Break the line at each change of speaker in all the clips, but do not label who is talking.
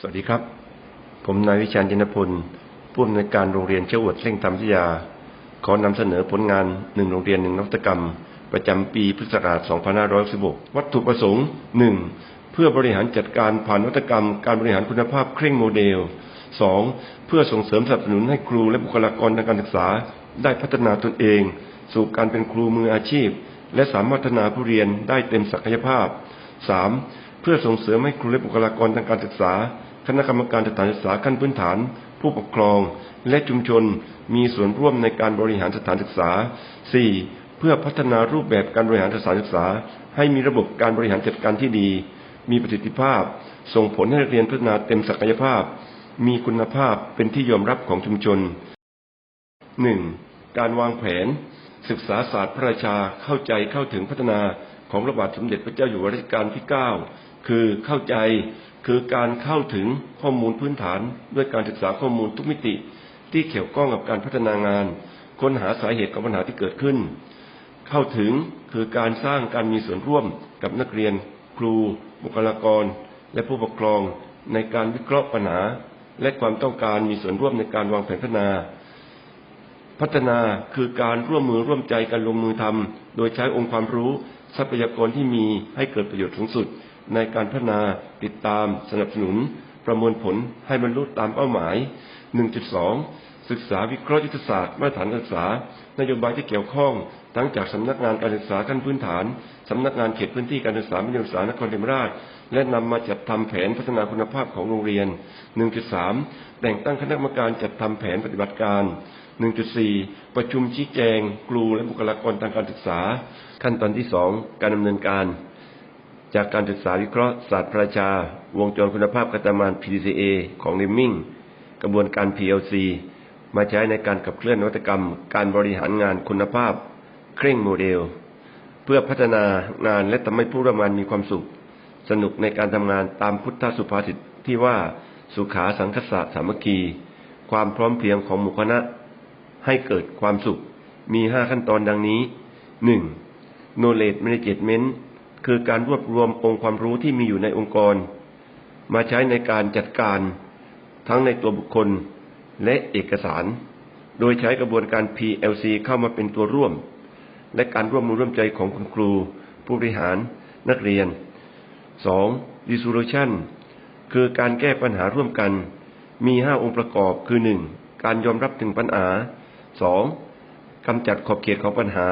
สวัสดีครับ ผมนายวิชาญจินพลผู้อำนวยการโรงเรียนเชวดเร่งธรรมวิทยา ขอนำเสนอผลงานหนึ่งโรงเรียนหนึ่งนวัตกรรม ประจำปีพุทธศักราช 2516 วัตถุประสงค์ 1. เพื่อบริหารจัดการผ่านนวัตกรรม การบริหารคุณภาพเคร่งโมเดล 2. เพื่อส่งเสริมสนับสนุนให้ครูและบุคลากรทางการศึกษา ได้พัฒนาตนเอง สู่การเป็นครูมืออาชีพ และสามารถพัฒนาผู้เรียนได้เต็มศักยภาพ 3. เพื่อส่งเสริมให้ครูและบุคลากรทางการศึกษา คณะกรรมการสถานศึกษาขั้นพื้นฐาน ผู้ปกครอง และชุมชน มีส่วนร่วมในการบริหารสถานศึกษา 4. เพื่อพัฒนารูปแบบการบริหารสถานศึกษา ให้มีระบบการบริหารจัดการที่ดี มีประสิทธิภาพ ส่งผลให้นักเรียนพัฒนาเต็มศักยภาพ มีคุณภาพเป็นที่ยอมรับของชุมชน 1. การวางแผน ศึกษาศาสตร์พระราชาเข้าใจเข้าถึงพัฒนา ของพระบาทสมเด็จพระเจ้าอยู่หัวรัชกาลที่ 9 คือเข้าใจคือการเข้าถึงข้อมูลพื้นฐานด้วยการศึกษาข้อมูลทุกมิติ ที่เกี่ยวข้องกับการพัฒนางาน ค้นหาสาเหตุของปัญหาที่เกิดขึ้น เข้าถึงคือการสร้างการมีส่วนร่วมกับนักเรียน ครู บุคลากร และผู้ปกครองในการวิเคราะห์ปัญหา และความต้องการมีส่วนร่วมในการวางแผนพัฒนา พัฒนาคือการร่วมมือร่วมใจกันลงมือทำ โดยใช้องค์ความรู้ทรัพยากรที่มีให้เกิดประโยชน์สูงสุด ในการพัฒนาติดตามสนับสนุน ประมวลผลให้บรรลุตามเป้าหมาย 1.2 ศึกษาวิเคราะห์ยุทธศาสตร์มาตรฐานการศึกษา นโยบายที่เกี่ยวข้อง ทั้งจากสำนักงานการศึกษาขั้นพื้นฐานสำนักงานเขตพื้นที่การศึกษามัธยมศึกษานครศรีธรรมราช และนำมาจัดทำแผนพัฒนาคุณภาพของโรงเรียน 1.3 แต่งตั้งคณะกรรมการจัดทำแผนปฏิบัติการ 1.4 ประชุมชี้แจง ครูและบุคลากรทางการศึกษา ขั้นตอนที่ 2 การดำเนินการ จากการศึกษาวิเคราะห์ศาสตร์ประชา วงจรคุณภาพกัตมาน PDCA ของ n นมิงกระบวนการ PLC มาใช้ในการขับเคลื่อนนวัตกรรม การบริหารงานคุณภาพ เคร่งโมเดล เพื่อพัฒนางานและทำให้ผู้ร่วมงานมีความสุข สนุกในการทำงานตามพุทธสุภาษิตที่ว่าสุขาสังคสะสามัคคี ความพร้อมเพรียงของหมู่คณะ ให้เกิดความสุข มีห้าขั้นตอนดังนี้หนึ่ง knowledge management คือการรวบรวมองค์ความรู้ที่มีอยู่ในองค์กร มาใช้ในการจัดการ ทั้งในตัวบุคคล และเอกสาร โดยใช้กระบวนการ PLC เข้ามาเป็นตัวร่วม และการร่วมมือร่วมใจของคุณครู ผู้บริหารนักเรียน 2. resolution คือการแก้ปัญหาร่วมกัน มีห้าองค์ประกอบคือ 1. การยอมรับถึงปัญหา 2. กำจัดขอบเขตของปัญหา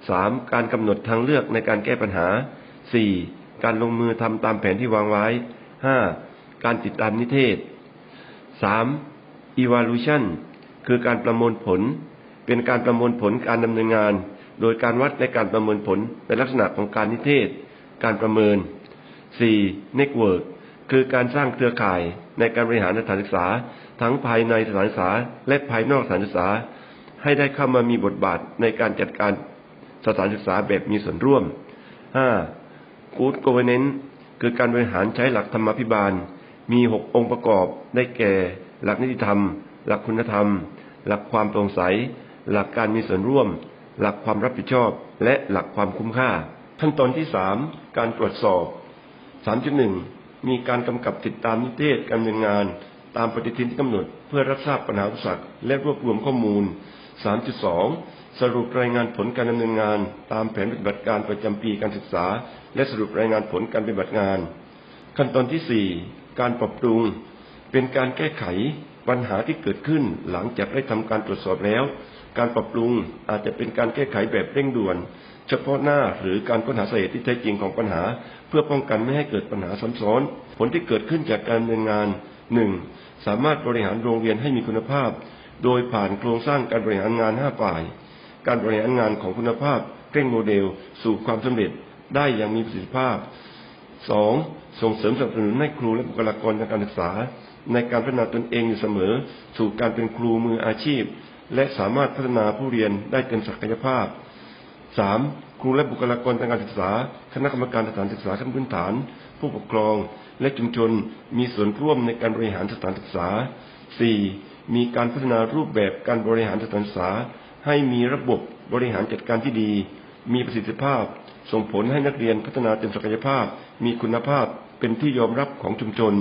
3. การกำหนดทางเลือกในการแก้ปัญหา 4. การลงมือทำตามแผนที่วางไว้ 5. การติดตามนิเทศ 3. Evaluation คือการประมวลผล เป็นการประมวลผลการดำเนินงาน โดยการวัดในการประเมินผลในลักษณะของการนิเทศ การประเมิน 4. network คือการสร้างเครือข่ายในการบริหารสถานศึกษา ทั้งภายในสถานศึกษา และภายนอกสถานศึกษา ให้ได้เข้ามามีบทบาทในการจัดการสถานศึกษาแบบมีส่วนร่วม 5. Good Governance คือการบริหารใช้หลักธรรมาภิบาล มี 6 องค์ประกอบได้แก่ หลักนิติธรรม หลักคุณธรรม หลักความโปร่งใส หลักการมีส่วนร่วม หลักความรับผิดชอบ และหลักความคุ้มค่า ขั้นตอนที่3การตรวจสอบ 3.1 มีการกำกับติดตามนิเทศการดำเนินงาน ตามปฏิทินที่กำหนดเพื่อรับทราบปัญหาอุปสรรคและรวบรวมข้อมูล 3.2 สรุปรายงานผลการดำเนินงาน ตามแผนปฏิบัติการประจำปีการศึกษา และสรุปรายงานผลการปฏิบัติงาน ขั้นตอนที่ 4 การปรับปรุง เป็นการแก้ไขปัญหาที่เกิดขึ้นหลังจากได้ทำการตรวจสอบแล้ว การปรับปรุงอาจจะเป็นการแก้ไขแบบเร่งด่วน เฉพาะหน้าหรือการค้นหาสาเหตุที่แท้จริงของปัญหา เพื่อป้องกันไม่ให้เกิดปัญหาซ้ำซ้อน ผลที่เกิดขึ้นจากการดำเนินงาน 1. สามารถบริหารโรงเรียนให้มีคุณภาพ โดยผ่านโครงสร้างการบริหารงาน5ฝ่าย การบริหารงานของคุณภาพเร่งโมเดล สู่ความสำเร็จได้อย่างมีประสิทธิภาพ 2. ส่งเสริมสนับสนุนให้ครูและบุคลากรทางการศึกษา ในการพัฒนาตนเองอยู่เสมอ สู่การเป็นครูมืออาชีพ และสามารถพัฒนาผู้เรียนได้เต็มศักยภาพ 3. ครูและบุคลากรทางการศึกษา คณะกรรมการสถานศึกษาขั้นพื้นฐาน ผู้ปกครอง และชุมชนมีส่วนร่วมในการบริหารสถานศึกษา 4. มีการพัฒนารูปแบบการบริหารสถานศึกษา ให้มีระบบบริหารจัดการที่ดี มีประสิทธิภาพ ส่งผลให้นักเรียนพัฒนาเต็มศักยภาพ มีคุณภาพเป็นที่ยอมรับของชุมชน